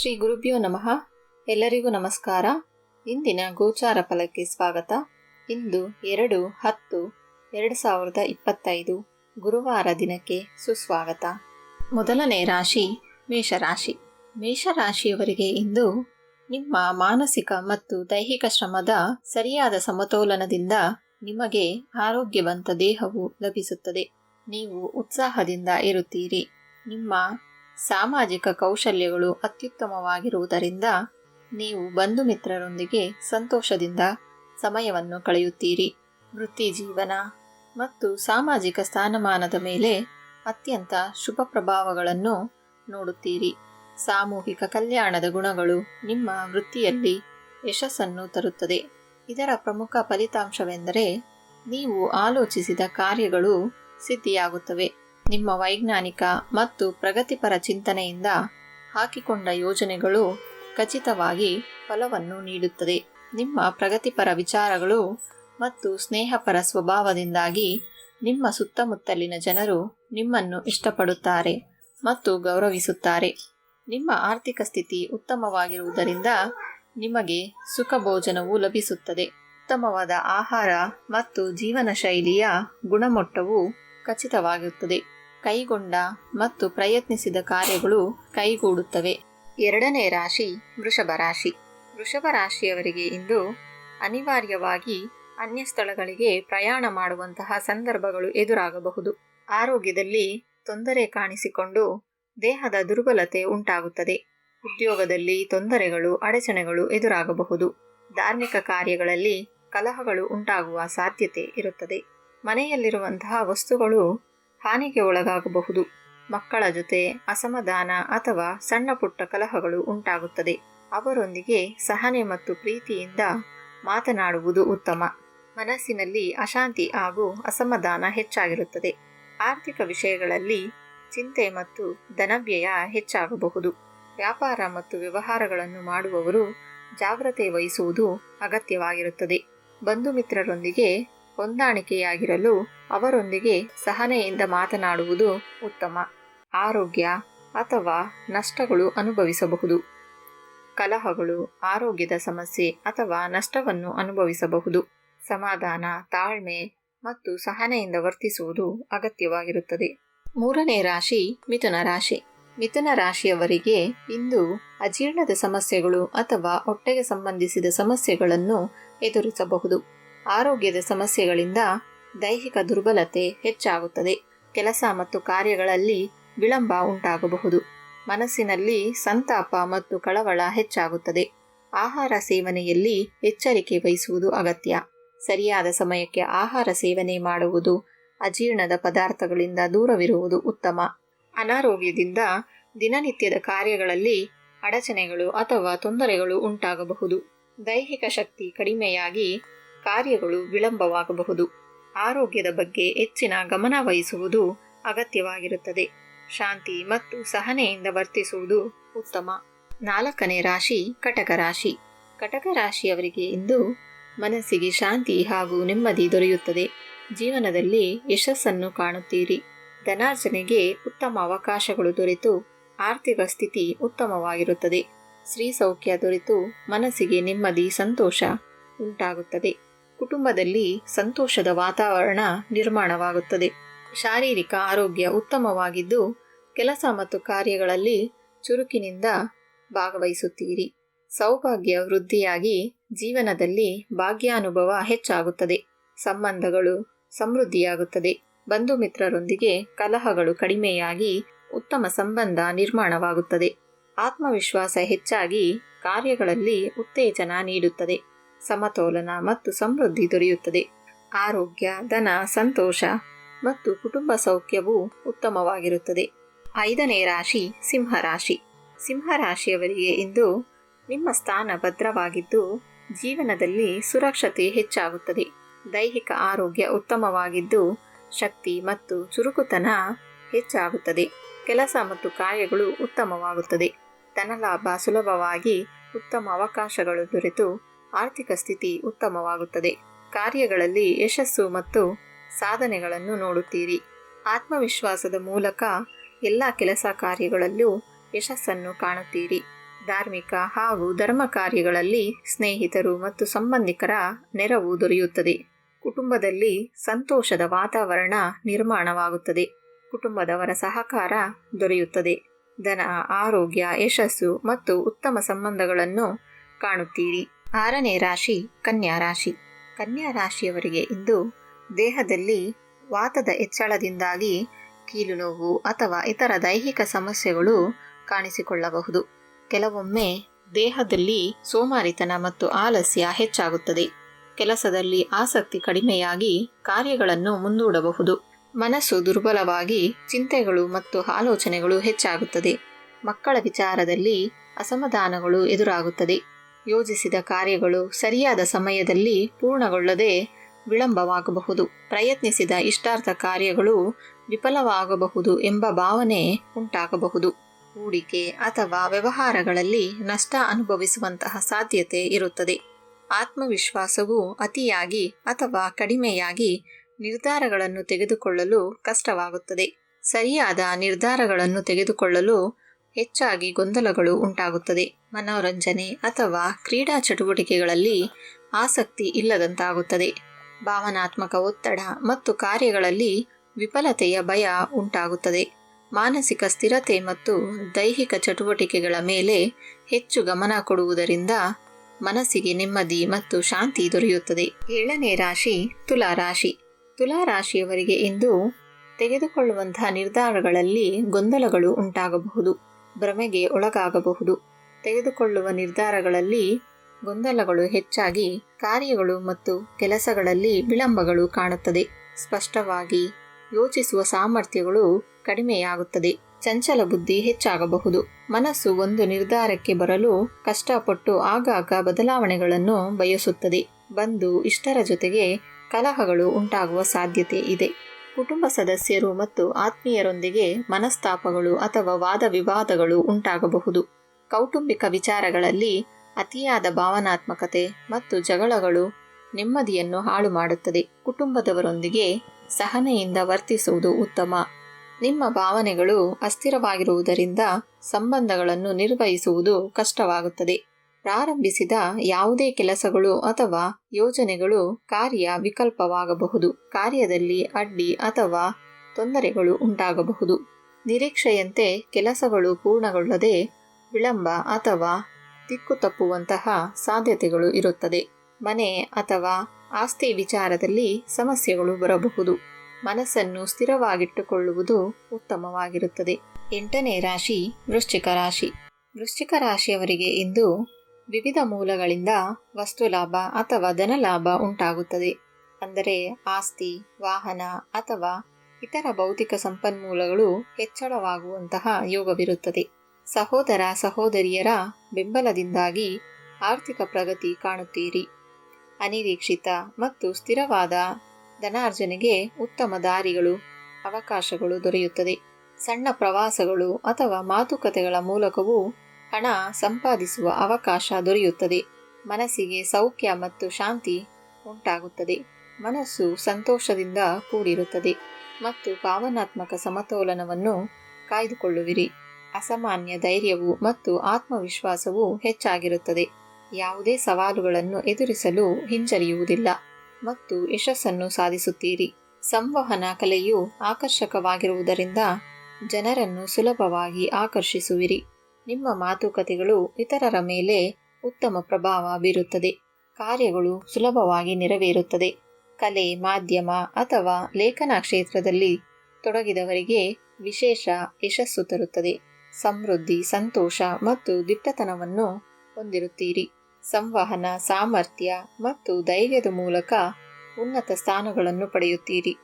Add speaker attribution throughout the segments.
Speaker 1: ಶ್ರೀ ಗುರುಭ್ಯೋ ನಮಃ. ಎಲ್ಲರಿಗೂ ನಮಸ್ಕಾರ. ಇಂದಿನ ಗೋಚಾರ ಫಲಕ್ಕೆ ಸ್ವಾಗತ. ಇಂದು ಎರಡು ಹತ್ತು ಎರಡು ಸಾವಿರದ ಇಪ್ಪತ್ತೈದು ಗುರುವಾರ ದಿನಕ್ಕೆ ಸುಸ್ವಾಗತ. ಮೊದಲನೇ ರಾಶಿ ಮೇಷರಾಶಿ. ಮೇಷರಾಶಿಯವರಿಗೆ ಇಂದು ನಿಮ್ಮ ಮಾನಸಿಕ ಮತ್ತು ದೈಹಿಕ ಶ್ರಮದ ಸರಿಯಾದ ಸಮತೋಲನದಿಂದ ನಿಮಗೆ ಆರೋಗ್ಯವಂತ ದೇಹವು ಲಭಿಸುತ್ತದೆ. ನೀವು ಉತ್ಸಾಹದಿಂದ ಇರುತ್ತೀರಿ. ನಿಮ್ಮ ಸಾಮಾಜಿಕ ಕೌಶಲ್ಯಗಳು ಅತ್ಯುತ್ತಮವಾಗಿರುವುದರಿಂದ ನೀವು ಬಂಧು ಮಿತ್ರರೊಂದಿಗೆ ಸಂತೋಷದಿಂದ ಸಮಯವನ್ನು ಕಳೆಯುತ್ತೀರಿ. ವೃತ್ತಿ ಜೀವನ ಮತ್ತು ಸಾಮಾಜಿಕ ಸ್ಥಾನಮಾನದ ಮೇಲೆ ಅತ್ಯಂತ ಶುಭ ಪ್ರಭಾವಗಳನ್ನು ನೋಡುತ್ತೀರಿ. ಸಾಮೂಹಿಕ ಕಲ್ಯಾಣದ ಗುಣಗಳು ನಿಮ್ಮ ವೃತ್ತಿಯಲ್ಲಿ ಯಶಸ್ಸನ್ನು ತರುತ್ತದೆ. ಇದರ ಪ್ರಮುಖ ಫಲಿತಾಂಶವೆಂದರೆ ನೀವು ಆಲೋಚಿಸಿದ ಕಾರ್ಯಗಳು ಸಿದ್ಧಿಯಾಗುತ್ತವೆ. ನಿಮ್ಮ ವೈಜ್ಞಾನಿಕ ಮತ್ತು ಪ್ರಗತಿಪರ ಚಿಂತನೆಯಿಂದ ಹಾಕಿಕೊಂಡ ಯೋಜನೆಗಳು ಖಚಿತವಾಗಿ ಫಲವನ್ನು ನೀಡುತ್ತದೆ. ನಿಮ್ಮ ಪ್ರಗತಿಪರ ವಿಚಾರಗಳು ಮತ್ತು ಸ್ನೇಹಪರ ಸ್ವಭಾವದಿಂದಾಗಿ ನಿಮ್ಮ ಸುತ್ತಮುತ್ತಲಿನ ಜನರು ನಿಮ್ಮನ್ನು ಇಷ್ಟಪಡುತ್ತಾರೆ ಮತ್ತು ಗೌರವಿಸುತ್ತಾರೆ. ನಿಮ್ಮ ಆರ್ಥಿಕ ಸ್ಥಿತಿ ಉತ್ತಮವಾಗಿರುವುದರಿಂದ ನಿಮಗೆ ಸುಖ ಭೋಜನವು ಲಭಿಸುತ್ತದೆ. ಉತ್ತಮವಾದ ಆಹಾರ ಮತ್ತು ಜೀವನ ಶೈಲಿಯ ಗುಣಮಟ್ಟವು ಖಚಿತವಾಗಿರುತ್ತದೆ ಕೈಗೊಂಡ ಮತ್ತು ಪ್ರಯತ್ನಿಸಿದ ಕಾರ್ಯಗಳು ಕೈಗೂಡುತ್ತವೆ. ಎರಡನೇ ರಾಶಿ ವೃಷಭ ರಾಶಿ. ವೃಷಭ ರಾಶಿಯವರಿಗೆ ಇಂದು ಅನಿವಾರ್ಯವಾಗಿ ಅನ್ಯ ಸ್ಥಳಗಳಿಗೆ ಪ್ರಯಾಣ ಮಾಡುವಂತಹ ಸಂದರ್ಭಗಳು ಎದುರಾಗಬಹುದು. ಆರೋಗ್ಯದಲ್ಲಿ ತೊಂದರೆ ಕಾಣಿಸಿಕೊಂಡು ದೇಹದ ದುರ್ಬಲತೆ ಉಂಟಾಗುತ್ತದೆ. ಉದ್ಯೋಗದಲ್ಲಿ ತೊಂದರೆಗಳು, ಅಡಚಣೆಗಳು ಎದುರಾಗಬಹುದು. ಧಾರ್ಮಿಕ ಕಾರ್ಯಗಳಲ್ಲಿ ಕಲಹಗಳು ಉಂಟಾಗುವ ಸಾಧ್ಯತೆ ಇರುತ್ತದೆ. ಮನೆಯಲ್ಲಿರುವಂತಹ ವಸ್ತುಗಳು ಹಾನಿಗೆ ಒಳಗಾಗಬಹುದು. ಮಕ್ಕಳ ಜೊತೆ ಅಸಮಾಧಾನ ಅಥವಾ ಸಣ್ಣ ಪುಟ್ಟ ಕಲಹಗಳು ಉಂಟಾಗುತ್ತದೆ. ಅವರೊಂದಿಗೆ ಸಹನೆ ಮತ್ತು ಪ್ರೀತಿಯಿಂದ ಮಾತನಾಡುವುದು ಉತ್ತಮ. ಮನಸ್ಸಿನಲ್ಲಿ ಅಶಾಂತಿ ಹಾಗೂ ಅಸಮಾಧಾನ ಹೆಚ್ಚಾಗಿರುತ್ತದೆ. ಆರ್ಥಿಕ ವಿಷಯಗಳಲ್ಲಿ ಚಿಂತೆ ಮತ್ತು ಧನವ್ಯಯ ಹೆಚ್ಚಾಗಬಹುದು. ವ್ಯಾಪಾರ ಮತ್ತು ವ್ಯವಹಾರಗಳನ್ನು ಮಾಡುವವರು ಜಾಗ್ರತೆ ವಹಿಸುವುದು ಅಗತ್ಯವಾಗಿರುತ್ತದೆ. ಬಂಧು ಮಿತ್ರರೊಂದಿಗೆ ಹೊಂದಾಣಿಕೆಯಾಗಿರಲು ಅವರೊಂದಿಗೆ ಸಹನೆಯಿಂದ ಮಾತನಾಡುವುದು ಉತ್ತಮ. ಆರೋಗ್ಯ ಅಥವಾ ನಷ್ಟಗಳು ಅನುಭವಿಸಬಹುದು. ಕಲಹಗಳು, ಆರೋಗ್ಯದ ಸಮಸ್ಯೆ ಅಥವಾ ನಷ್ಟವನ್ನು ಅನುಭವಿಸಬಹುದು. ಸಮಾಧಾನ, ತಾಳ್ಮೆ ಮತ್ತು ಸಹನೆಯಿಂದ ವರ್ತಿಸುವುದು ಅಗತ್ಯವಾಗಿರುತ್ತದೆ. ಮೂರನೇ ರಾಶಿ ಮಿಥುನ ರಾಶಿ. ಮಿಥುನ ರಾಶಿಯವರಿಗೆ ಇಂದು ಅಜೀರ್ಣದ ಸಮಸ್ಯೆಗಳು ಅಥವಾ ಹೊಟ್ಟೆಗೆ ಸಂಬಂಧಿಸಿದ ಸಮಸ್ಯೆಗಳನ್ನು ಎದುರಿಸಬಹುದು. ಆರೋಗ್ಯದ ಸಮಸ್ಯೆಗಳಿಂದ ದೈಹಿಕ ದುರ್ಬಲತೆ ಹೆಚ್ಚಾಗುತ್ತದೆ. ಕೆಲಸ ಮತ್ತು ಕಾರ್ಯಗಳಲ್ಲಿ ವಿಳಂಬ ಉಂಟಾಗಬಹುದು. ಮನಸ್ಸಿನಲ್ಲಿ ಸಂತಾಪ ಮತ್ತು ಕಳವಳ ಹೆಚ್ಚಾಗುತ್ತದೆ. ಆಹಾರ ಸೇವನೆಯಲ್ಲಿ ಎಚ್ಚರಿಕೆ ವಹಿಸುವುದು ಅಗತ್ಯ. ಸರಿಯಾದ ಸಮಯಕ್ಕೆ ಆಹಾರ ಸೇವನೆ ಮಾಡುವುದು ಅಜೀರ್ಣದ ಪದಾರ್ಥಗಳಿಂದ ದೂರವಿರುವುದು ಉತ್ತಮ. ಅನಾರೋಗ್ಯದಿಂದ ದಿನನಿತ್ಯದ ಕಾರ್ಯಗಳಲ್ಲಿ ಅಡಚಣೆಗಳು ಅಥವಾ ತೊಂದರೆಗಳು ಉಂಟಾಗಬಹುದು. ದೈಹಿಕ ಶಕ್ತಿ ಕಡಿಮೆಯಾಗಿ ಕಾರ್ಯಗಳು ವಿಳಂಬವಾಗಬಹುದು. ಆರೋಗ್ಯದ ಬಗ್ಗೆ ಹೆಚ್ಚಿನ ಗಮನ ವಹಿಸುವುದು ಅಗತ್ಯವಾಗಿರುತ್ತದೆ. ಶಾಂತಿ ಮತ್ತು ಸಹನೆಯಿಂದ ವರ್ತಿಸುವುದು ಉತ್ತಮ. ನಾಲ್ಕನೇ ರಾಶಿ, ಕಟಕ ರಾಶಿ. ಕಟಕ ರಾಶಿಯವರಿಗೆ ಇಂದು ಮನಸ್ಸಿಗೆ ಶಾಂತಿ ಹಾಗೂ ನೆಮ್ಮದಿ ದೊರೆಯುತ್ತದೆ. ಜೀವನದಲ್ಲಿ ಯಶಸ್ಸನ್ನು ಕಾಣುತ್ತೀರಿ. ಧನಾರ್ಜನೆಗೆ ಉತ್ತಮ ಅವಕಾಶಗಳು ದೊರೆತು ಆರ್ಥಿಕ ಸ್ಥಿತಿ ಉತ್ತಮವಾಗಿರುತ್ತದೆ. ಸ್ತ್ರೀ ಸೌಖ್ಯ ದೊರೆತು ಮನಸ್ಸಿಗೆ ನೆಮ್ಮದಿ, ಸಂತೋಷ ಉಂಟಾಗುತ್ತದೆ. ಕುಟುಂಬದಲ್ಲಿ ಸಂತೋಷದ ವಾತಾವರಣ ನಿರ್ಮಾಣವಾಗುತ್ತದೆ. ಶಾರೀರಿಕ ಆರೋಗ್ಯ ಉತ್ತಮವಾಗಿದ್ದು, ಕೆಲಸ ಮತ್ತು ಕಾರ್ಯಗಳಲ್ಲಿ ಚುರುಕಿನಿಂದ ಭಾಗವಹಿಸುತ್ತೀರಿ. ಸೌಭಾಗ್ಯ ವೃದ್ಧಿಯಾಗಿ ಜೀವನದಲ್ಲಿ ಭಾಗ್ಯಾನುಭವ ಹೆಚ್ಚಾಗುತ್ತದೆ. ಸಂಬಂಧಗಳು ಸಮೃದ್ಧಿಯಾಗುತ್ತದೆ. ಬಂಧು ಮಿತ್ರರೊಂದಿಗೆ ಕಲಹಗಳು ಕಡಿಮೆಯಾಗಿ ಉತ್ತಮ ಸಂಬಂಧ ನಿರ್ಮಾಣವಾಗುತ್ತದೆ. ಆತ್ಮವಿಶ್ವಾಸ ಹೆಚ್ಚಾಗಿ ಕಾರ್ಯಗಳಲ್ಲಿ ಉತ್ತೇಜನ ನೀಡುತ್ತದೆ. ಸಮತೋಲನ ಮತ್ತು ಸಮೃದ್ಧಿ ದೊರೆಯುತ್ತದೆ. ಆರೋಗ್ಯ, ಧನ, ಸಂತೋಷ ಮತ್ತು ಕುಟುಂಬ ಸೌಖ್ಯವು ಉತ್ತಮವಾಗಿರುತ್ತದೆ. ಐದನೇ ರಾಶಿ ಸಿಂಹರಾಶಿ ಸಿಂಹರಾಶಿಯವರಿಗೆ ಇಂದು ನಿಮ್ಮ ಸ್ಥಾನ ಭದ್ರವಾಗಿದ್ದು, ಜೀವನದಲ್ಲಿ ಸುರಕ್ಷತೆ ಹೆಚ್ಚಾಗುತ್ತದೆ. ದೈಹಿಕ ಆರೋಗ್ಯ ಉತ್ತಮವಾಗಿದ್ದು, ಶಕ್ತಿ ಮತ್ತು ಚುರುಕುತನ ಹೆಚ್ಚಾಗುತ್ತದೆ. ಕೆಲಸ ಮತ್ತು ಕಾರ್ಯಗಳು ಉತ್ತಮವಾಗುತ್ತದೆ. ಧನಲಾಭ ಸುಲಭವಾಗಿ ಉತ್ತಮ ಅವಕಾಶಗಳು ದೊರೆತು ಆರ್ಥಿಕ ಸ್ಥಿತಿ ಉತ್ತಮವಾಗುತ್ತದೆ. ಕಾರ್ಯಗಳಲ್ಲಿ ಯಶಸ್ಸು ಮತ್ತು ಸಾಧನೆಗಳನ್ನು ನೋಡುತ್ತೀರಿ. ಆತ್ಮವಿಶ್ವಾಸದ ಮೂಲಕ ಎಲ್ಲ ಕೆಲಸ ಕಾರ್ಯಗಳಲ್ಲೂ ಯಶಸ್ಸನ್ನು ಕಾಣುತ್ತೀರಿ. ಧಾರ್ಮಿಕ ಹಾಗೂ ಧರ್ಮ ಕಾರ್ಯಗಳಲ್ಲಿ ಸ್ನೇಹಿತರು ಮತ್ತು ಸಂಬಂಧಿಕರ ನೆರವು ದೊರೆಯುತ್ತದೆ. ಕುಟುಂಬದಲ್ಲಿ ಸಂತೋಷದ ವಾತಾವರಣ ನಿರ್ಮಾಣವಾಗುತ್ತದೆ. ಕುಟುಂಬದವರ ಸಹಕಾರ ದೊರೆಯುತ್ತದೆ. ಧನ, ಆರೋಗ್ಯ, ಯಶಸ್ಸು ಮತ್ತು ಉತ್ತಮ ಸಂಬಂಧಗಳನ್ನು ಕಾಣುತ್ತೀರಿ. ಆರನೇ ರಾಶಿ ಕನ್ಯಾ ರಾಶಿ. ಕನ್ಯಾ ರಾಶಿಯವರಿಗೆ ಇಂದು ದೇಹದಲ್ಲಿ ವಾತದ ಹೆಚ್ಚಳದಿಂದಾಗಿ ಕೀಲು ನೋವು ಅಥವಾ ಇತರ ದೈಹಿಕ ಸಮಸ್ಯೆಗಳು ಕಾಣಿಸಿಕೊಳ್ಳಬಹುದು. ಕೆಲವೊಮ್ಮೆ ದೇಹದಲ್ಲಿ ಸೋಮಾರಿತನ ಮತ್ತು ಆಲಸ್ಯ ಹೆಚ್ಚಾಗುತ್ತದೆ. ಕೆಲಸದಲ್ಲಿ ಆಸಕ್ತಿ ಕಡಿಮೆಯಾಗಿ ಕಾರ್ಯಗಳನ್ನು ಮುಂದೂಡಬಹುದು. ಮನಸ್ಸು ದುರ್ಬಲವಾಗಿ ಚಿಂತೆಗಳು ಮತ್ತು ಆಲೋಚನೆಗಳು ಹೆಚ್ಚಾಗುತ್ತದೆ. ಮಕ್ಕಳ ವಿಚಾರದಲ್ಲಿ ಅಸಮಾಧಾನಗಳು ಎದುರಾಗುತ್ತದೆ. ಯೋಜಿಸಿದ ಕಾರ್ಯಗಳು ಸರಿಯಾದ ಸಮಯದಲ್ಲಿ ಪೂರ್ಣಗೊಳ್ಳದೆ ವಿಳಂಬವಾಗಬಹುದು. ಪ್ರಯತ್ನಿಸಿದ ಇಷ್ಟಾರ್ಥ ಕಾರ್ಯಗಳು ವಿಫಲವಾಗಬಹುದು ಎಂಬ ಭಾವನೆ ಉಂಟಾಗಬಹುದು. ಹೂಡಿಕೆ ಅಥವಾ ವ್ಯವಹಾರಗಳಲ್ಲಿ ನಷ್ಟ ಅನುಭವಿಸುವಂತಹ ಸಾಧ್ಯತೆ ಇರುತ್ತದೆ. ಆತ್ಮವಿಶ್ವಾಸವು ಅತಿಯಾಗಿ ಅಥವಾ ಕಡಿಮೆಯಾಗಿ ನಿರ್ಧಾರಗಳನ್ನು ತೆಗೆದುಕೊಳ್ಳಲು ಕಷ್ಟವಾಗುತ್ತದೆ. ಸರಿಯಾದ ನಿರ್ಧಾರಗಳನ್ನು ತೆಗೆದುಕೊಳ್ಳಲು ಹೆಚ್ಚಾಗಿ ಗೊಂದಲಗಳು ಉಂಟಾಗುತ್ತದೆ. ಮನೋರಂಜನೆ ಅಥವಾ ಕ್ರೀಡಾ ಚಟುವಟಿಕೆಗಳಲ್ಲಿ ಆಸಕ್ತಿ ಇಲ್ಲದಂತಾಗುತ್ತದೆ. ಭಾವನಾತ್ಮಕ ಒತ್ತಡ ಮತ್ತು ಕಾರ್ಯಗಳಲ್ಲಿ ವಿಫಲತೆಯ ಭಯ ಉಂಟಾಗುತ್ತದೆ. ಮಾನಸಿಕ ಸ್ಥಿರತೆ ಮತ್ತು ದೈಹಿಕ ಚಟುವಟಿಕೆಗಳ ಮೇಲೆ ಹೆಚ್ಚು ಗಮನ ಕೊಡುವುದರಿಂದ ಮನಸ್ಸಿಗೆ ನೆಮ್ಮದಿ ಮತ್ತು ಶಾಂತಿ ದೊರೆಯುತ್ತದೆ. ಏಳನೇ ರಾಶಿ, ತುಲಾ ರಾಶಿ. ತುಲಾ ರಾಶಿಯವರಿಗೆ ಇಂದು ತೆಗೆದುಕೊಳ್ಳುವಂತಹ ನಿರ್ಧಾರಗಳಲ್ಲಿ ಗೊಂದಲಗಳು ಉಂಟಾಗಬಹುದು. ಭ್ರಮೆಗೆ ಒಳಗಾಗಬಹುದು. ತೆಗೆದುಕೊಳ್ಳುವ ನಿರ್ಧಾರಗಳಲ್ಲಿ ಗೊಂದಲಗಳು ಹೆಚ್ಚಾಗಿ ಕಾರ್ಯಗಳು ಮತ್ತು ಕೆಲಸಗಳಲ್ಲಿ ವಿಳಂಬಗಳು ಕಾಣುತ್ತದೆ. ಸ್ಪಷ್ಟವಾಗಿ ಯೋಚಿಸುವ ಸಾಮರ್ಥ್ಯಗಳು ಕಡಿಮೆಯಾಗುತ್ತದೆ. ಚಂಚಲ ಬುದ್ಧಿ ಹೆಚ್ಚಾಗಬಹುದು. ಮನಸ್ಸು ಒಂದು ನಿರ್ಧಾರಕ್ಕೆ ಬರಲು ಕಷ್ಟಪಟ್ಟು ಆಗಾಗ ಬದಲಾವಣೆಗಳನ್ನು ಬಯಸುತ್ತದೆ. ಬಂದು ಇಷ್ಟರ ಜೊತೆಗೆ ಕಲಹಗಳು ಉಂಟಾಗುವ ಸಾಧ್ಯತೆ ಇದೆ. ಕುಟುಂಬ ಸದಸ್ಯರು ಮತ್ತು ಆತ್ಮೀಯರೊಂದಿಗೆ ಮನಸ್ತಾಪಗಳು ಅಥವಾ ವಾದ ವಿವಾದಗಳು ಉಂಟಾಗಬಹುದು. ಕೌಟುಂಬಿಕ ವಿಚಾರಗಳಲ್ಲಿ ಅತಿಯಾದ ಭಾವನಾತ್ಮಕತೆ ಮತ್ತು ಜಗಳಗಳು ನೆಮ್ಮದಿಯನ್ನು ಹಾಳು ಮಾಡುತ್ತದೆ ಕುಟುಂಬದವರೊಂದಿಗೆ ಸಹನೆಯಿಂದ ವರ್ತಿಸುವುದು ಉತ್ತಮ. ನಿಮ್ಮ ಭಾವನೆಗಳು ಅಸ್ಥಿರವಾಗಿರುವುದರಿಂದ ಸಂಬಂಧಗಳನ್ನು ನಿರ್ವಹಿಸುವುದು ಕಷ್ಟವಾಗುತ್ತದೆ. ಪ್ರಾರಂಭಿಸಿದ ಯಾವುದೇ ಕೆಲಸಗಳು ಅಥವಾ ಯೋಜನೆಗಳು ಕಾರ್ಯ ವಿಕಲ್ಪವಾಗಬಹುದು. ಕಾರ್ಯದಲ್ಲಿ ಅಡ್ಡಿ ಅಥವಾ ತೊಂದರೆಗಳು ಉಂಟಾಗಬಹುದು. ನಿರೀಕ್ಷೆಯಂತೆ ಕೆಲಸಗಳು ಪೂರ್ಣಗೊಳ್ಳದೆ ವಿಳಂಬ ಅಥವಾ ದಿಕ್ಕು ತಪ್ಪುವಂತಹ ಸಾಧ್ಯತೆಗಳು ಇರುತ್ತದೆ. ಮನೆ ಅಥವಾ ಆಸ್ತಿ ವಿಚಾರದಲ್ಲಿ ಸಮಸ್ಯೆಗಳು ಬರಬಹುದು. ಮನಸ್ಸನ್ನು ಸ್ಥಿರವಾಗಿಟ್ಟುಕೊಳ್ಳುವುದು ಉತ್ತಮವಾಗಿರುತ್ತದೆ. ಎಂಟನೇ ರಾಶಿ, ವೃಶ್ಚಿಕ ರಾಶಿ. ವೃಶ್ಚಿಕ ರಾಶಿಯವರಿಗೆ ಇಂದು ವಿವಿಧ ಮೂಲಗಳಿಂದ ವಸ್ತು ಲಾಭ ಅಥವಾ ಧನಲಾಭ ಉಂಟಾಗುತ್ತದೆ. ಅಂದರೆ ಆಸ್ತಿ, ವಾಹನ ಅಥವಾ ಇತರ ಭೌತಿಕ ಸಂಪನ್ಮೂಲಗಳು ಹೆಚ್ಚಳವಾಗುವಂತಹ ಯೋಗವಿರುತ್ತದೆ. ಸಹೋದರ ಸಹೋದರಿಯರ ಬೆಂಬಲದಿಂದಾಗಿ ಆರ್ಥಿಕ ಪ್ರಗತಿ ಕಾಣುತ್ತೀರಿ. ಅನಿರೀಕ್ಷಿತ ಮತ್ತು ಸ್ಥಿರವಾದ ಧನಾರ್ಜನೆಗೆ ಉತ್ತಮ ದಾರಿಗಳು, ಅವಕಾಶಗಳು ದೊರೆಯುತ್ತದೆ. ಸಣ್ಣ ಪ್ರವಾಸಗಳು ಅಥವಾ ಮಾತುಕತೆಗಳ ಮೂಲಕವೂ ಹಣ ಸಂಪಾದಿಸುವ ಅವಕಾಶ ದೊರೆಯುತ್ತದೆ. ಮನಸ್ಸಿಗೆ ಸೌಖ್ಯ ಮತ್ತು ಶಾಂತಿ ಉಂಟಾಗುತ್ತದೆ. ಮನಸ್ಸು ಸಂತೋಷದಿಂದ ಕೂಡಿರುತ್ತದೆ. ಮತ್ತು ಭಾವನಾತ್ಮಕ ಸಮತೋಲನವನ್ನು ಕಾಯ್ದುಕೊಳ್ಳುವಿರಿ. ಅಸಾಮಾನ್ಯ ಧೈರ್ಯವು ಮತ್ತು ಆತ್ಮವಿಶ್ವಾಸವು ಹೆಚ್ಚಾಗಿರುತ್ತದೆ. ಯಾವುದೇ ಸವಾಲುಗಳನ್ನು ಎದುರಿಸಲು ಹಿಂಜರಿಯುವುದಿಲ್ಲ ಮತ್ತು ಯಶಸ್ಸನ್ನು ಸಾಧಿಸುತ್ತೀರಿ. ಸಂವಹನ ಕಲೆಯು ಆಕರ್ಷಕವಾಗಿರುವುದರಿಂದ ಜನರನ್ನು ಸುಲಭವಾಗಿ ಆಕರ್ಷಿಸುವಿರಿ. ನಿಮ್ಮ ಮಾತುಕತೆಗಳು ಇತರರ ಮೇಲೆ ಉತ್ತಮ ಪ್ರಭಾವ ಬೀರುತ್ತದೆ. ಕಾರ್ಯಗಳು ಸುಲಭವಾಗಿ ನೆರವೇರುತ್ತದೆ. ಕಲೆ, ಮಾಧ್ಯಮ ಅಥವಾ ಲೇಖನ ಕ್ಷೇತ್ರದಲ್ಲಿ ತೊಡಗಿದವರಿಗೆ ವಿಶೇಷ ಯಶಸ್ಸು ತರುತ್ತದೆ. ಸಮೃದ್ಧಿ, ಸಂತೋಷ ಮತ್ತು ದಿಟ್ಟತನವನ್ನು ಹೊಂದಿರುತ್ತೀರಿ. ಸಂವಹನ, ಸಾಮರ್ಥ್ಯ ಮತ್ತು ಧೈರ್ಯದ ಮೂಲಕ ಉನ್ನತ ಸ್ಥಾನಗಳನ್ನು ಪಡೆಯುತ್ತೀರಿ.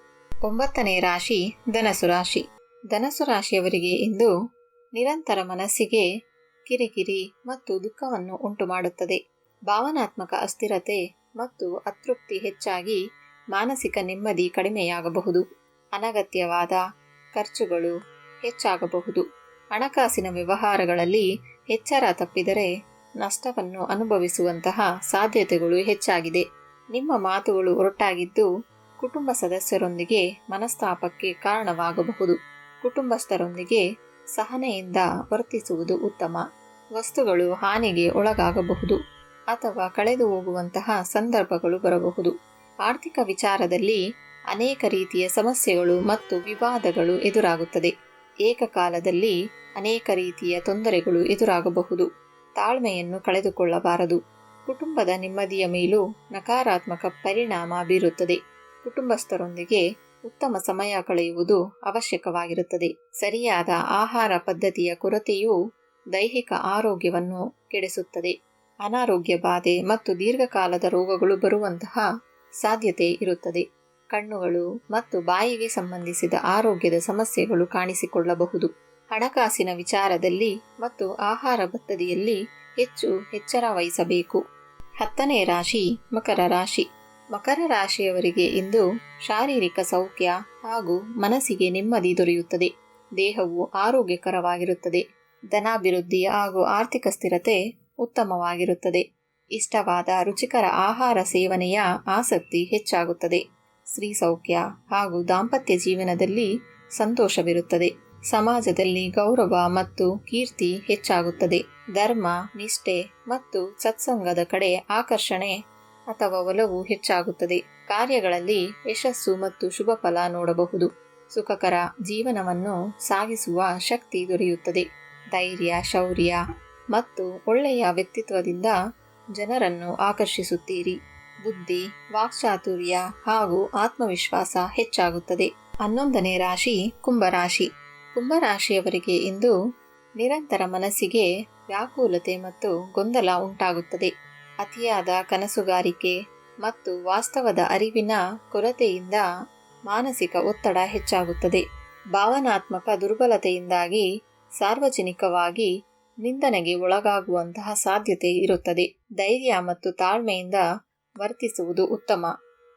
Speaker 1: ಒಂಬತ್ತನೇ ರಾಶಿ ಧನಸು ರಾಶಿ. ಧನಸು ರಾಶಿಯವರಿಗೆ ಇಂದು ನಿರಂತರ ಮನಸ್ಸಿಗೆ ಕಿರಿಕಿರಿ ಮತ್ತು ದುಃಖವನ್ನು ಉಂಟುಮಾಡುತ್ತದೆ. ಭಾವನಾತ್ಮಕ ಅಸ್ಥಿರತೆ ಮತ್ತು ಅತೃಪ್ತಿ ಹೆಚ್ಚಾಗಿ ಮಾನಸಿಕ ನೆಮ್ಮದಿ ಕಡಿಮೆಯಾಗಬಹುದು. ಅನಗತ್ಯವಾದ ಖರ್ಚುಗಳು ಹೆಚ್ಚಾಗಬಹುದು. ಹಣಕಾಸಿನ ವ್ಯವಹಾರಗಳಲ್ಲಿ ಎಚ್ಚರ ತಪ್ಪಿದರೆ ನಷ್ಟವನ್ನು ಅನುಭವಿಸುವಂತಹ ಸಾಧ್ಯತೆಗಳು ಹೆಚ್ಚಾಗಿದೆ. ನಿಮ್ಮ ಮಾತುಗಳು ಒರಟಾಗಿದ್ದು ಕುಟುಂಬ ಸದಸ್ಯರೊಂದಿಗೆ ಮನಸ್ತಾಪಕ್ಕೆ ಕಾರಣವಾಗಬಹುದು. ಕುಟುಂಬಸ್ಥರೊಂದಿಗೆ ಸಹನೆಯಿಂದ ವರ್ತಿಸುವುದು ಉತ್ತಮ. ವಸ್ತುಗಳು ಹಾನಿಗೆ ಒಳಗಾಗಬಹುದು ಅಥವಾ ಕಳೆದು ಹೋಗುವಂತಹ ಸಂದರ್ಭಗಳು ಬರಬಹುದು. ಆರ್ಥಿಕ ವಿಚಾರದಲ್ಲಿ ಅನೇಕ ರೀತಿಯ ಸಮಸ್ಯೆಗಳು ಮತ್ತು ವಿವಾದಗಳು ಎದುರಾಗುತ್ತದೆ. ಏಕಕಾಲದಲ್ಲಿ ಅನೇಕ ರೀತಿಯ ತೊಂದರೆಗಳು ಎದುರಾಗಬಹುದು. ತಾಳ್ಮೆಯನ್ನು ಕಳೆದುಕೊಳ್ಳಬಾರದು. ಕುಟುಂಬದ ನೆಮ್ಮದಿಯ ಮೇಲೂ ನಕಾರಾತ್ಮಕ ಪರಿಣಾಮ ಬೀರುತ್ತದೆ. ಕುಟುಂಬಸ್ಥರೊಂದಿಗೆ ಉತ್ತಮ ಸಮಯ ಕಳೆಯುವುದು ಅವಶ್ಯಕವಾಗಿರುತ್ತದೆ. ಸರಿಯಾದ ಆಹಾರ ಪದ್ಧತಿಯ ಕೊರತೆಯು ದೈಹಿಕ ಆರೋಗ್ಯವನ್ನು ಕೆಡಿಸುತ್ತದೆ. ಅನಾರೋಗ್ಯ ಬಾಧೆ ಮತ್ತು ದೀರ್ಘಕಾಲದ ರೋಗಗಳು ಬರುವಂತಹ ಸಾಧ್ಯತೆ ಇರುತ್ತದೆ. ಕಣ್ಣುಗಳು ಮತ್ತು ಬಾಯಿಗೆ ಸಂಬಂಧಿಸಿದ ಆರೋಗ್ಯದ ಸಮಸ್ಯೆಗಳು ಕಾಣಿಸಿಕೊಳ್ಳಬಹುದು. ಹಣಕಾಸಿನ ವಿಚಾರದಲ್ಲಿ ಮತ್ತು ಆಹಾರ ಬತ್ತದಿಯಲ್ಲಿ ಹೆಚ್ಚು ಎಚ್ಚರ ವಹಿಸಬೇಕು. ಹತ್ತನೇ ರಾಶಿ, ಮಕರ ರಾಶಿ. ಮಕರ ರಾಶಿಯವರಿಗೆ ಇಂದು ಶಾರೀರಿಕ ಸೌಖ್ಯ ಹಾಗೂ ಮನಸ್ಸಿಗೆ ನೆಮ್ಮದಿ ದೊರೆಯುತ್ತದೆ. ದೇಹವು ಆರೋಗ್ಯಕರವಾಗಿರುತ್ತದೆ. ಧನಾಭಿವೃದ್ಧಿ ಹಾಗೂ ಆರ್ಥಿಕ ಸ್ಥಿರತೆ ಉತ್ತಮವಾಗಿರುತ್ತದೆ. ಇಷ್ಟವಾದ ರುಚಿಕರ ಆಹಾರ ಸೇವನೆಯ ಆಸಕ್ತಿ ಹೆಚ್ಚಾಗುತ್ತದೆ. ಸ್ತ್ರೀ ಸೌಖ್ಯ ಹಾಗೂ ದಾಂಪತ್ಯ ಜೀವನದಲ್ಲಿ ಸಂತೋಷವಿರುತ್ತದೆ. ಸಮಾಜದಲ್ಲಿ ಗೌರವ ಮತ್ತು ಕೀರ್ತಿ ಹೆಚ್ಚಾಗುತ್ತದೆ. ಧರ್ಮ, ನಿಷ್ಠೆ ಮತ್ತು ಸತ್ಸಂಗದ ಕಡೆ ಆಕರ್ಷಣೆ ಅಥವಾ ಒಲವು ಹೆಚ್ಚಾಗುತ್ತದೆ. ಕಾರ್ಯಗಳಲ್ಲಿ ಯಶಸ್ಸು ಮತ್ತು ಶುಭ ಫಲ ನೋಡಬಹುದು. ಸುಖಕರ ಜೀವನವನ್ನು ಸಾಗಿಸುವ ಶಕ್ತಿ ದೊರೆಯುತ್ತದೆ. ಧೈರ್ಯ, ಶೌರ್ಯ ಮತ್ತು ಒಳ್ಳೆಯ ವ್ಯಕ್ತಿತ್ವದಿಂದ ಜನರನ್ನು ಆಕರ್ಷಿಸುತ್ತೀರಿ. ಬುದ್ಧಿ, ವಾಕ್ಚಾತುರ್ಯ ಹಾಗೂ ಆತ್ಮವಿಶ್ವಾಸ ಹೆಚ್ಚಾಗುತ್ತದೆ. ಹನ್ನೊಂದನೇ ರಾಶಿ, ಕುಂಭರಾಶಿ. ಕುಂಭರಾಶಿಯವರಿಗೆ ಇಂದು ನಿರಂತರ ಮನಸ್ಸಿಗೆ ವ್ಯಾಕುಲತೆ ಮತ್ತು ಗೊಂದಲ ಉಂಟಾಗುತ್ತದೆ. ಅತಿಯಾದ ಕನಸುಗಾರಿಕೆ ಮತ್ತು ವಾಸ್ತವದ ಅರಿವಿನ ಕೊರತೆಯಿಂದ ಮಾನಸಿಕ ಒತ್ತಡ ಹೆಚ್ಚಾಗುತ್ತದೆ. ಭಾವನಾತ್ಮಕ ದುರ್ಬಲತೆಯಿಂದಾಗಿ ಸಾರ್ವಜನಿಕವಾಗಿ ನಿಂದನೆಗೆ ಒಳಗಾಗುವಂತಹ ಸಾಧ್ಯತೆ ಇರುತ್ತದೆ. ಧೈರ್ಯ ಮತ್ತು ತಾಳ್ಮೆಯಿಂದ ವರ್ತಿಸುವುದು ಉತ್ತಮ.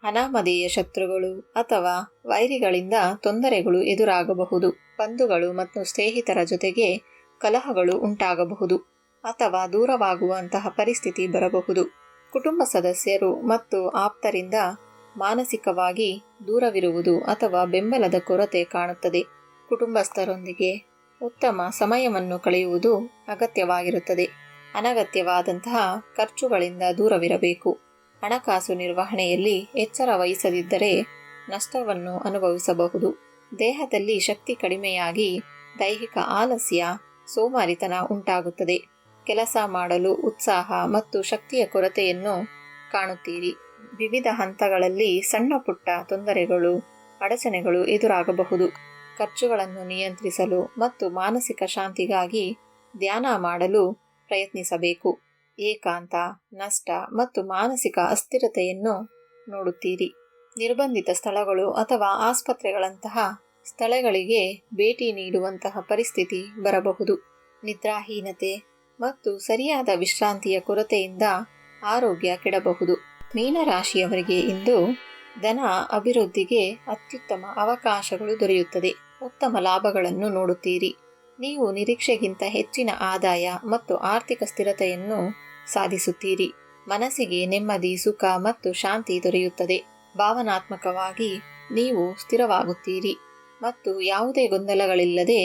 Speaker 1: ಅನಾಮಧೇಯ ಶತ್ರುಗಳು ಅಥವಾ ವೈರಿಗಳಿಂದ ತೊಂದರೆಗಳು ಎದುರಾಗಬಹುದು. ಬಂಧುಗಳು ಮತ್ತು ಸ್ನೇಹಿತರ ಜೊತೆಗೆ ಕಲಹಗಳು ಉಂಟಾಗಬಹುದು ಅಥವಾ ದೂರವಾಗುವಂತಹ ಪರಿಸ್ಥಿತಿ ಬರಬಹುದು. ಕುಟುಂಬ ಸದಸ್ಯರು ಮತ್ತು ಆಪ್ತರಿಂದ ಮಾನಸಿಕವಾಗಿ ದೂರವಿರುವುದು ಅಥವಾ ಬೆಂಬಲದ ಕೊರತೆ ಕಾಣುತ್ತದೆ. ಕುಟುಂಬಸ್ಥರೊಂದಿಗೆ ಉತ್ತಮ ಸಮಯವನ್ನು ಕಳೆಯುವುದು ಅಗತ್ಯವಾಗಿರುತ್ತದೆ. ಅನಗತ್ಯವಾದಂತಹ ಖರ್ಚುಗಳಿಂದ ದೂರವಿರಬೇಕು. ಹಣಕಾಸು ನಿರ್ವಹಣೆಯಲ್ಲಿ ಎಚ್ಚರ ವಹಿಸದಿದ್ದರೆ ನಷ್ಟವನ್ನು ಅನುಭವಿಸಬಹುದು. ದೇಹದಲ್ಲಿ ಶಕ್ತಿ ಕಡಿಮೆಯಾಗಿ ದೈಹಿಕ ಆಲಸ್ಯ, ಸೋಮಾರಿತನ ಉಂಟಾಗುತ್ತದೆ. ಕೆಲಸ ಮಾಡಲು ಉತ್ಸಾಹ ಮತ್ತು ಶಕ್ತಿಯ ಕೊರತೆಯನ್ನು ಕಾಣುತ್ತೀರಿ. ವಿವಿಧ ಹಂತಗಳಲ್ಲಿ ಸಣ್ಣ ಪುಟ್ಟ ತೊಂದರೆಗಳು, ಅಡಚಣೆಗಳು ಎದುರಾಗಬಹುದು. ಖರ್ಚುಗಳನ್ನು ನಿಯಂತ್ರಿಸಲು ಮತ್ತು ಮಾನಸಿಕ ಶಾಂತಿಗಾಗಿ ಧ್ಯಾನ ಮಾಡಲು ಪ್ರಯತ್ನಿಸಬೇಕು. ಏಕಾಂತ, ನಷ್ಟ ಮತ್ತು ಮಾನಸಿಕ ಅಸ್ಥಿರತೆಯನ್ನು ನೋಡುತ್ತೀರಿ. ನಿರ್ಬಂಧಿತ ಸ್ಥಳಗಳು ಅಥವಾ ಆಸ್ಪತ್ರೆಗಳಂತಹ ಸ್ಥಳಗಳಿಗೆ ಭೇಟಿ ನೀಡುವಂತಹ ಪರಿಸ್ಥಿತಿ ಬರಬಹುದು. ನಿದ್ರಾಹೀನತೆ ಮತ್ತು ಸರಿಯಾದ ವಿಶ್ರಾಂತಿಯ ಕೊರತೆಯಿಂದ ಆರೋಗ್ಯ ಕೆಡಬಹುದು. ಮೀನರಾಶಿಯವರಿಗೆ ಇಂದು ಧನ ಅಭಿವೃದ್ಧಿಗೆ ಅತ್ಯುತ್ತಮ ಅವಕಾಶಗಳು ದೊರೆಯುತ್ತದೆ. ಉತ್ತಮ ಲಾಭಗಳನ್ನು ನೋಡುತ್ತೀರಿ. ನೀವು ನಿರೀಕ್ಷೆಗಿಂತ ಹೆಚ್ಚಿನ ಆದಾಯ ಮತ್ತು ಆರ್ಥಿಕ ಸ್ಥಿರತೆಯನ್ನು ಸಾಧಿಸುತ್ತೀರಿ. ಮನಸ್ಸಿಗೆ ನೆಮ್ಮದಿ, ಸುಖ ಮತ್ತು ಶಾಂತಿ ದೊರೆಯುತ್ತದೆ. ಭಾವನಾತ್ಮಕವಾಗಿ ನೀವು ಸ್ಥಿರವಾಗುತ್ತೀರಿ ಮತ್ತು ಯಾವುದೇ ಗೊಂದಲಗಳಿಲ್ಲದೆ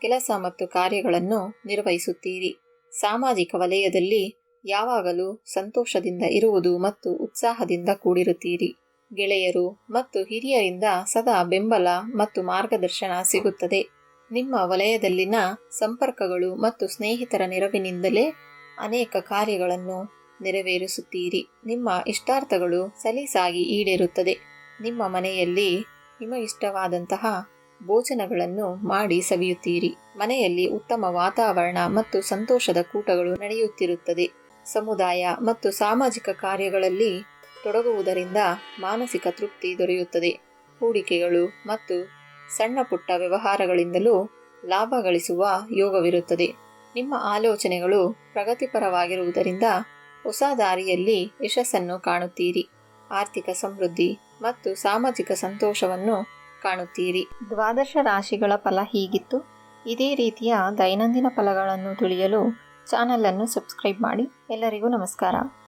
Speaker 1: ಕೆಲಸ ಮತ್ತು ಕಾರ್ಯಗಳನ್ನು ನಿರ್ವಹಿಸುತ್ತೀರಿ. ಸಾಮಾಜಿಕ ವಲಯದಲ್ಲಿ ಯಾವಾಗಲೂ ಸಂತೋಷದಿಂದ ಇರುವುದು ಮತ್ತು ಉತ್ಸಾಹದಿಂದ ಕೂಡಿರುತ್ತೀರಿ. ಗೆಳೆಯರು ಮತ್ತು ಹಿರಿಯರಿಂದ ಸದಾ ಬೆಂಬಲ ಮತ್ತು ಮಾರ್ಗದರ್ಶನ ಸಿಗುತ್ತದೆ. ನಿಮ್ಮ ವಲಯದಲ್ಲಿನ ಸಂಪರ್ಕಗಳು ಮತ್ತು ಸ್ನೇಹಿತರ ನೆರವಿನಿಂದಲೇ ಅನೇಕ ಕಾರ್ಯಗಳನ್ನು ನೆರವೇರಿಸುತ್ತೀರಿ. ನಿಮ್ಮ ಇಷ್ಟಾರ್ಥಗಳು ಸಲೀಸಾಗಿ ಈಡೇರುತ್ತದೆ. ನಿಮ್ಮ ಮನೆಯಲ್ಲಿ ನಿಮ್ಮ ಇಷ್ಟವಾದಂತಹ ಭೋಜನಗಳನ್ನು ಮಾಡಿ ಸವಿಯುತ್ತೀರಿ. ಮನೆಯಲ್ಲಿ ಉತ್ತಮ ವಾತಾವರಣ ಮತ್ತು ಸಂತೋಷದ ಕೂಟಗಳು ನಡೆಯುತ್ತಿರುತ್ತದೆ. ಸಮುದಾಯ ಮತ್ತು ಸಾಮಾಜಿಕ ಕಾರ್ಯಗಳಲ್ಲಿ ತೊಡಗುವುದರಿಂದ ಮಾನಸಿಕ ತೃಪ್ತಿ ದೊರೆಯುತ್ತದೆ. ಹೂಡಿಕೆಗಳು ಮತ್ತು ಸಣ್ಣ ಪುಟ್ಟ ವ್ಯವಹಾರಗಳಿಂದಲೂ ಲಾಭ ಗಳಿಸುವ ಯೋಗವಿರುತ್ತದೆ. ನಿಮ್ಮ ಆಲೋಚನೆಗಳು ಪ್ರಗತಿಪರವಾಗಿರುವುದರಿಂದ ಹೊಸ ದಾರಿಯಲ್ಲಿ ಯಶಸ್ಸನ್ನು ಕಾಣುತ್ತೀರಿ. ಆರ್ಥಿಕ ಸಮೃದ್ಧಿ ಮತ್ತು ಸಾಮಾಜಿಕ ಸಂತೋಷವನ್ನು ಕಾಣುತ್ತೀರಿ. ದ್ವಾದಶ ರಾಶಿಗಳ ಫಲ ಹೀಗಿತ್ತು. ಇದೇ ರೀತಿಯ ದೈನಂದಿನ ಫಲಗಳನ್ನು ತಿಳಿಯಲು ಚಾನಲನ್ನು ಸಬ್ಸ್ಕ್ರೈಬ್ ಮಾಡಿ. ಎಲ್ಲರಿಗೂ ನಮಸ್ಕಾರ.